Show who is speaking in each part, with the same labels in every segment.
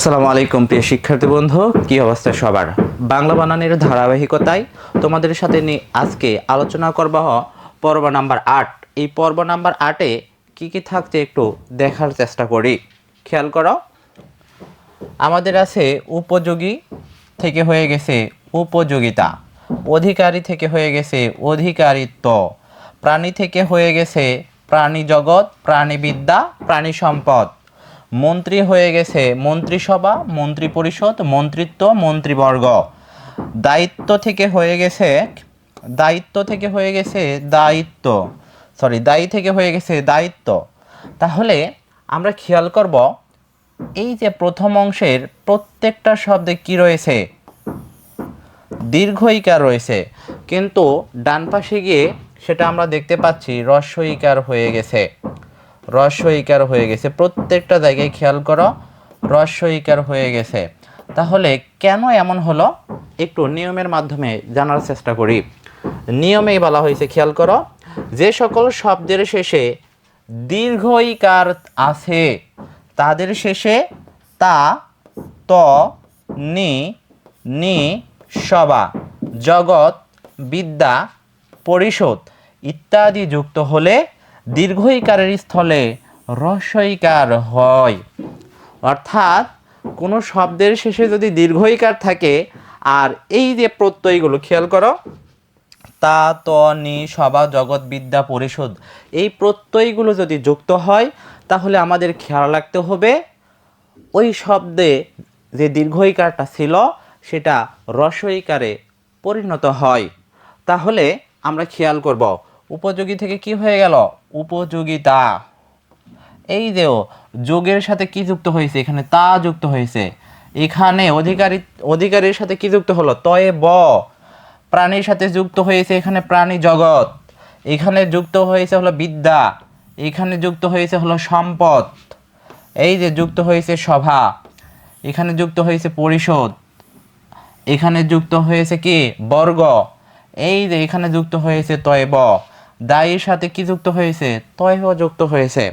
Speaker 1: আসসালামু আলাইকুম, প্রিয় শিক্ষার্থী বন্ধু। কি অবস্থা সবার? বাংলা বানানের ধারাবাহিকতায় তোমাদের সাথে নিয়ে আজকে আলোচনা করব পর্ব নাম্বার আট। এই পর্ব নাম্বার আটে কি কি থাকছে একটু দেখার চেষ্টা করি। খেয়াল করো। আমাদের আছে উপযোগী থেকে হয়ে গেছে উপযোগিতা, অধিকারী থেকে হয়ে গেছে অধিকারিত্ব, প্রাণী থেকে হয়ে গেছে প্রাণী জগৎ প্রাণীবিদ্যা প্রাণী সম্পদ। মন্ত্রী হয়ে গেছে মন্ত্রিসভা মন্ত্রী পরিষদ মন্ত্রিত্ব, মন্ত্রীবর্গ। দায়িত্ব থেকে হয়ে গেছে দায়িত্ব থেকে হয়ে গেছে দায়িত্ব। সরি দায়ী থেকে হয়ে গেছে দায়িত্ব। তাহলে আমরা খেয়াল করব, এই যে প্রথম অংশের প্রত্যেকটা শব্দে কি রয়েছে? দীর্ঘইকার রয়েছে। কিন্তু ডান পাশে গিয়ে সেটা আমরা দেখতে পাচ্ছি, রস্বইকার হয়ে গেছে। রস্বইকার হয়ে গেছে। প্রত্যেকটা জায়গায় খেয়াল করো রস্বইকার হয়ে গেছে। তাহলে কেন এমন হলো? একটু নিয়মের মাধ্যমে জানার চেষ্টা করি। নিয়মেই বলা হয়েছে, খেয়াল করো, যে সকল শব্দের শেষে দীর্ঘইকার আছে, তাদের শেষে তা ত, নি নি সভা জগৎ, বিদ্যা পরিশোধ ইত্যাদি যুক্ত হলে দীর্ঘইকারের স্থলে রস্বইকার হয়। অর্থাৎ কোনো শব্দের শেষে যদি দীর্ঘইকার থাকে, আর এই যে প্রত্যয়গুলো, খেয়াল করো। তা, ত, নি সভা জগৎ, বিদ্যা পরিষদ এই প্রত্যয়গুলো যদি যুক্ত হয়, তাহলে আমাদের খেয়াল রাখতে হবে, ওই শব্দে যে দীর্ঘইকারটা ছিল, সেটা রস্বইকারে পরিণত হয়। তাহলে আমরা খেয়াল করব উপযোগী থেকে কি হয়ে গেল? উপযোগিতা। এই যে ও, যোগের সাথে কি যুক্ত হয়েছে? এখানে তা যুক্ত হয়েছে। এখানে অধিকারী অধিকারীর সাথে কি যুক্ত হলো? তয়ে ব। প্রাণীর সাথে যুক্ত হয়েছে এখানে প্রাণী জগৎ। এখানে যুক্ত হয়েছে হলো বিদ্যা। এখানে যুক্ত হয়েছে হলো সম্পদ। এই যে যুক্ত হয়েছে সভা। এখানে যুক্ত হয়েছে পরিষদ। এখানে যুক্ত হয়েছে কি? বর্গ। এই যে এখানে যুক্ত হয়েছে তয়ব দায়ের সাথে কি যুক্ত হয়েছে? তয়ব যুক্ত হয়েছে।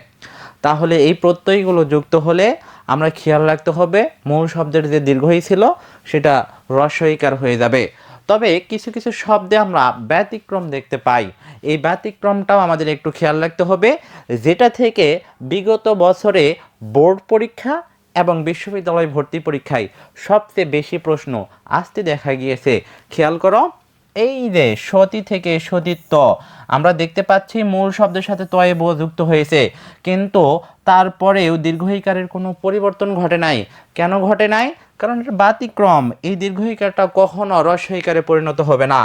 Speaker 1: তাহলে এই প্রত্যয়গুলো যুক্ত হলে আমরা খেয়াল রাখতে হবে, মূল শব্দের যে দীর্ঘই ছিল, সেটা রস্বইকার হয়ে যাবে। তবে কিছু কিছু শব্দে আমরা ব্যতিক্রম দেখতে পাই। এই ব্যতিক্রমটাও আমাদের একটু খেয়াল রাখতে হবে, যেটা থেকে বিগত বছরে বোর্ড পরীক্ষা এবং বিশ্ববিদ্যালয় ভর্তি পরীক্ষায় সবচেয়ে বেশি প্রশ্ন আসতে দেখা গিয়েছে। খেয়াল করো এই যে সতী থেকে সতীত্ব, আমরা দেখতে পাচ্ছি মূল শব্দের সাথে তয়ে ব যুক্ত হয়েছে। কিন্তু তারপরেও দীর্ঘইকারের কোনো পরিবর্তন ঘটে নাই। কেন ঘটে নাই? কারণ এটা বাতিক্রম এই দীর্ঘইকারটা কখনো রস্বইকারে পরিণত হবে না।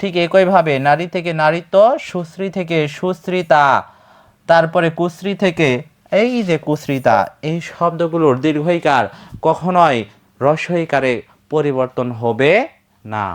Speaker 1: ঠিক একইভাবে নারী থেকে নারীত্ব, সুশ্রী থেকে সুশ্রিতা, তারপরে কুশ্রী থেকে এই যে কুশ্রিতা, এই শব্দগুলোর দীর্ঘইকার কখনোই রস্বইকারে পরিবর্তন হবে না।